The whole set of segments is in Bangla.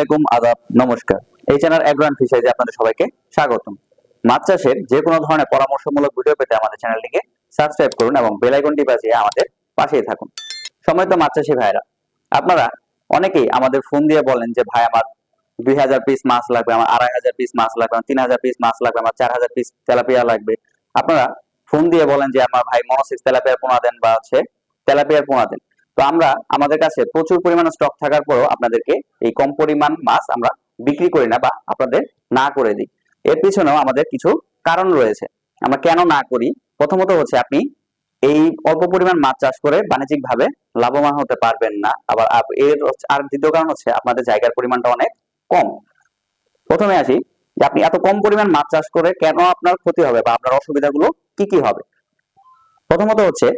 আলাইকুম, আদাব, নমস্কার। এই চ্যানেল অ্যাগ্রান ফিশারিজে আপনাদের সবাইকে স্বাগতম। মাছ চাষের যে কোনো ধরনের পরামর্শমূলক ভিডিও পেতে আমাদের চ্যানেলটিকে সাবস্ক্রাইব করুন এবং বেল আইকনটি বাজিয়ে আমাদের পাশেই থাকুন। সময়তো মাছ চাষি ভাইরা আপনারা অনেকেই আমাদের ফোন দিয়ে বলেন যে, ভাই, আমার দুই হাজার পিস মাছ লাগবে, আমার আড়াই হাজার পিস মাছ লাগবে, আমার তিন হাজার পিস মাছ লাগবে, আমার চার হাজার পিস তেলাপিয়া লাগবে। আপনারা ফোন দিয়ে বলেন যে, আমার ভাই মনোসিক্স তেলাপিয়ার পোনা দেন বা হচ্ছে তেলাপিয়ার পোনা দেন। তো আমরা আমাদের কাছে প্রচুর পরিমাণে স্টক থাকার পরেও আপনাদেরকে এই কম পরিমাণ মাছ আমরা বিক্রি করি না বা আপনাদের না করে দিই। এর পিছনেও আমাদের কিছু কারণ রয়েছে। আমরা কেন না করি? প্রথমত হচ্ছে আপনি এই অল্প পরিমাণ মাছ চাষ করে বাণিজ্যিক ভাবে লাভবান হতে পারবেন না। আবার এর আর দ্বিতীয় কারণ হচ্ছে আপনাদের জায়গার পরিমাণটা অনেক কম। প্রথমে আসি যে আপনি এত কম পরিমাণ মাছ চাষ করে কেন আপনার ক্ষতি হবে বা আপনার অসুবিধাগুলো কি কি হবে? প্রথমত হচ্ছে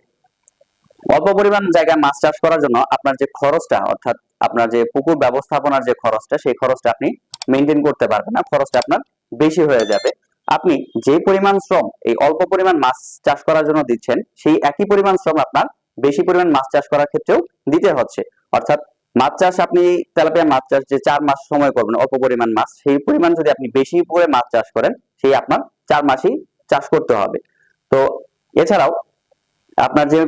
অল্প পরিমাণ জায়গায় মাছ চাষ করার জন্য আপনার যে খরচটা, অর্থাৎ আপনার যে পুকুর ব্যবস্থাপনার যে খরচটা, সেই খরচটা আপনি মেনটেন করতে পারবেন না। খরচটা আপনার বেশি হয়ে যাবে। আপনি যে পরিমাণ শ্রম এই অল্প পরিমাণ মাছ চাষ করার জন্য দিচ্ছেন, সেই একই পরিমাণ শ্রম আপনার বেশি পরিমাণ মাছ চাষ করার ক্ষেত্রেও দিতে হচ্ছে। অর্থাৎ মাছ চাষ আপনি তেলাপিয়া মাছ চাষ যে চার মাস সময় করবেন অল্প পরিমাণ মাছ, সেই পরিমাণ যদি আপনি বেশি করে মাছ চাষ করেন, সেই আপনার চার মাসই চাষ করতে হবে। তো এছাড়াও আপনার যে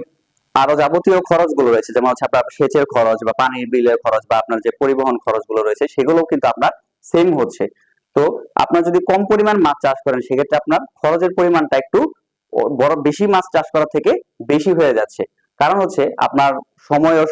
আরও যাবতীয় খরচগুলো রয়েছে, যেমন হচ্ছে আপনার সেচের খরচ বা পানির বিলের খরচ বা আপনার যে পরিবহন খরচগুলো রয়েছে সেগুলো কিন্তু আপনার সেম হচ্ছে। তো আপনার যদি কম পরিমাণ মাছ চাষ করেন, সেক্ষেত্রে আপনার খরচের পরিমাণটা একটু বড় বেশি মাছ চাষ করা থেকে বেশি হয়ে যাচ্ছে। কারণ হচ্ছে আপনার সময়ও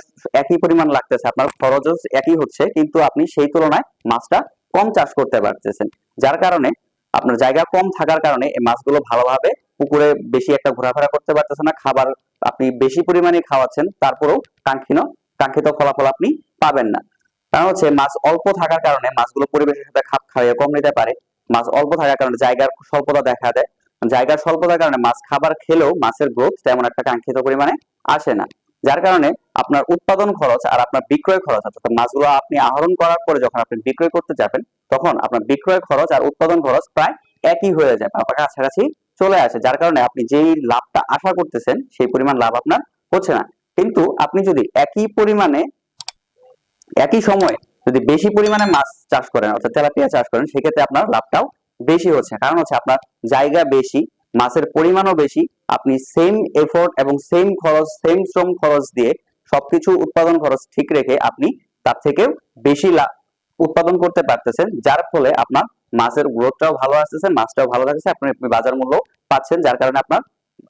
একই পরিমাণ লাগতেছে, আপনার খরচও একই হচ্ছে, কিন্তু আপনি সেই তুলনায় মাছটা কম চাষ করতে পারতেছেন। যার কারণে আপনার জায়গা কম থাকার কারণে এই মাছগুলো ভালোভাবে পুকুরে বেশি একটা ঘোরাফেরা করতে পারতেছে না, খাবার আপনি বেশি পরিমাণে খাওয়াচ্ছেন, তারপরেও কাঙ্ক্ষিত কাঙ্ক্ষিত ফলাফল আপনি পাবেন না। কারণ হচ্ছে মাছ অল্প থাকার কারণে মাছগুলো পরিবেশের সাথে খাপ খাইয়ে কম নিতে পারে, মাছ অল্প থাকার কারণে জায়গার স্বল্পতা দেখা দেয়, জায়গার স্বল্পতার কারণে মাছ খাবার খেলেও মাছের গ্রোথ তেমন একটা কাঙ্ক্ষিত পরিমাণে আসে না। যার কারণে আপনার উৎপাদন খরচ আর আপনার বিক্রয় খরচ, অর্থাৎ মাছগুলো আপনি আহরণ করার পরে যখন আপনি বিক্রয় করতে যাবেন, তখন আপনার বিক্রয় খরচ আর উৎপাদন খরচ প্রায় একই হয়ে যায় বা কাছাকাছি চলে আসে, যার কারণে আপনি যেই লাভটা আশা করতেছেন, সেই পরিমাণ লাভ আপনার হচ্ছে না। কিন্তু আপনি যদি একই পরিমাণে, একই সময়ে যদি বেশি পরিমাণে মাছ চাষ করেন, অর্থাৎ তেলাপিয়া চাষ করেন, সেক্ষেত্রে আপনার লাভটাও বেশি হচ্ছে। কারণ হচ্ছে আপনার জায়গা বেশি, মাছের পরিমাণও বেশি, আপনি সেম এফোর্ট এবং সেম খরচ সেম শ্রম খরচ দিয়ে সবকিছু উৎপাদন খরচ ঠিক রেখে আপনি তার থেকেও বেশি লাভ উৎপাদন করতে পারতেছেন, যার ফলে আপনার মাছের গ্রোথটাও ভালো আসতেছে, মাছটাও ভালো থাকছে আপনি বাজার মূল্য পাচ্ছেন, যার কারণে আপনার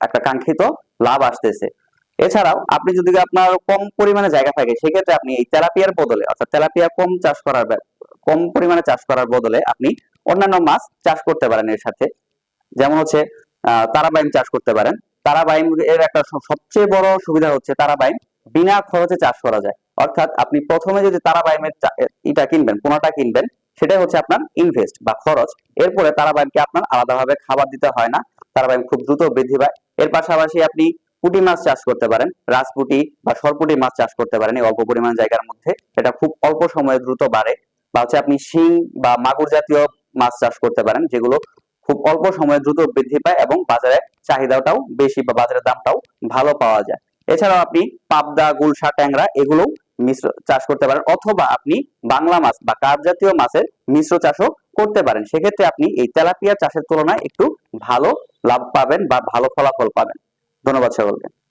একটা কাঙ্ক্ষিত লাভ আসতেছে। এছাড়াও আপনি যদি আপনার কম পরিমাণে জায়গা থাকে, সেক্ষেত্রে আপনি এই তেলাপিয়ার বদলে, অর্থাৎ তেলাপিয়া কম চাষ করার কম পরিমাণে চাষ করার বদলে আপনি অন্যান্য মাছ চাষ করতে পারেন এর সাথে। যেমন হচ্ছে তারাবাইম চাষ করতে পারেন। তারাবাইম এর একটা সবচেয়ে বড় সুবিধা হচ্ছে তারাবাইম বিনা খরচে চাষ করা যায়। অর্থাৎ আপনি প্রথমে যদি তারাবাইমের ইটা কিনবেন, পোনাটা কিনবেন সেটাই হচ্ছে আপনার ইনভেস্ট বা খরচ। এরপরে তারাবাইমকে আপনার আলাদাভাবে খাবার দিতে হয় না। তারাবাইম খুব দ্রুত বৃদ্ধি পায়। এর পাশাপাশি আপনি পুঁটি মাছ চাষ করতে পারেন, রাজপুটি বা সরপুটি মাছ চাষ করতে পারেন এই অল্প পরিমাণ জায়গার মধ্যে। এটা খুব অল্প সময়ে দ্রুত বাড়ে। বা হচ্ছে আপনি শিং বা মাগুর জাতীয় মাছ চাষ করতে পারেন, যেগুলো খুব অল্প সময়ে দ্রুত বৃদ্ধি পায় এবং বাজারে চাহিদাটাও বেশি বা বাজারের দামটাও ভালো পাওয়া যায়। এছাড়াও আপনি পাবদা, গুলশা, ট্যাংরা এগুলো মিশ্র চাষ করতে পারেন অথবা আপনি বাংলা মাছ বা কাপ জাতীয় মাছের মিশ্র চাষও করতে পারেন। সেক্ষেত্রে আপনি এই তেলাপিয়া চাষের তুলনায় একটু ভালো লাভ পাবেন বা ভালো ফলাফল পাবেন। ধন্যবাদ সকলকে।